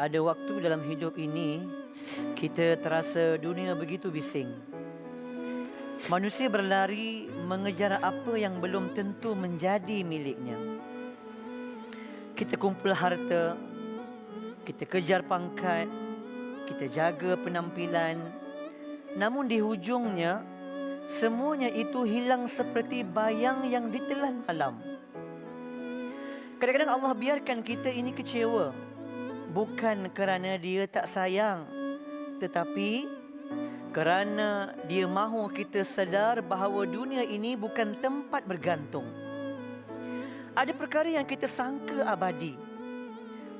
Ada waktu dalam hidup ini kita terasa dunia begitu bising. Manusia berlari mengejar apa yang belum tentu menjadi miliknya. Kita kumpul harta, kita kejar pangkat, kita jaga penampilan. Namun di hujungnya semuanya itu hilang seperti bayang yang ditelan malam. Kadang-kadang Allah biarkan kita ini kecewa bukan kerana dia tak sayang tetapi kerana dia mahu kita sedar bahawa dunia ini bukan tempat bergantung. Ada perkara yang kita sangka abadi.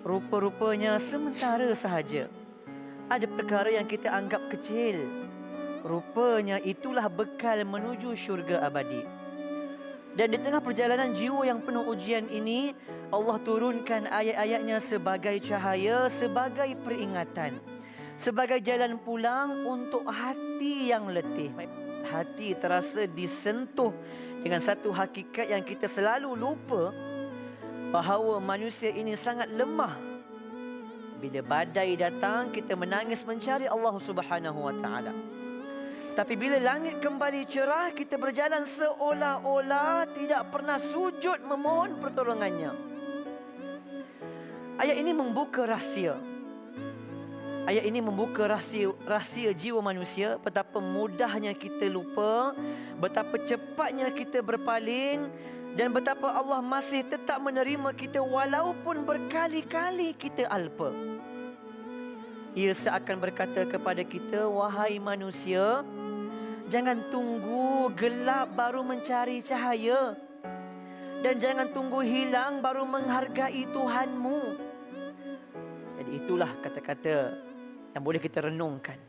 Rupa-rupanya sementara sahaja. Ada perkara yang kita anggap kecil. Rupanya itulah bekal menuju syurga abadi. Dan di tengah perjalanan jiwa yang penuh ujian ini, Allah turunkan ayat-ayatnya sebagai cahaya, sebagai peringatan. Sebagai jalan pulang untuk hati yang letih. Hati terasa disentuh dengan satu hakikat yang kita selalu lupa bahawa manusia ini sangat lemah. Bila badai datang, kita menangis mencari Allah Subhanahu Wa Taala. Tapi bila langit kembali cerah, kita berjalan seolah-olah tidak pernah sujud memohon pertolongannya. Ayat ini membuka rahsia. Ayat ini membuka rahsia, rahsia jiwa manusia betapa mudahnya kita lupa, betapa cepatnya kita berpaling dan betapa Allah masih tetap menerima kita walaupun berkali-kali kita alpa. Ia seakan berkata kepada kita, wahai manusia, jangan tunggu gelap baru mencari cahaya. Dan jangan tunggu hilang baru menghargai Tuhanmu. Itulah kata-kata yang boleh kita renungkan.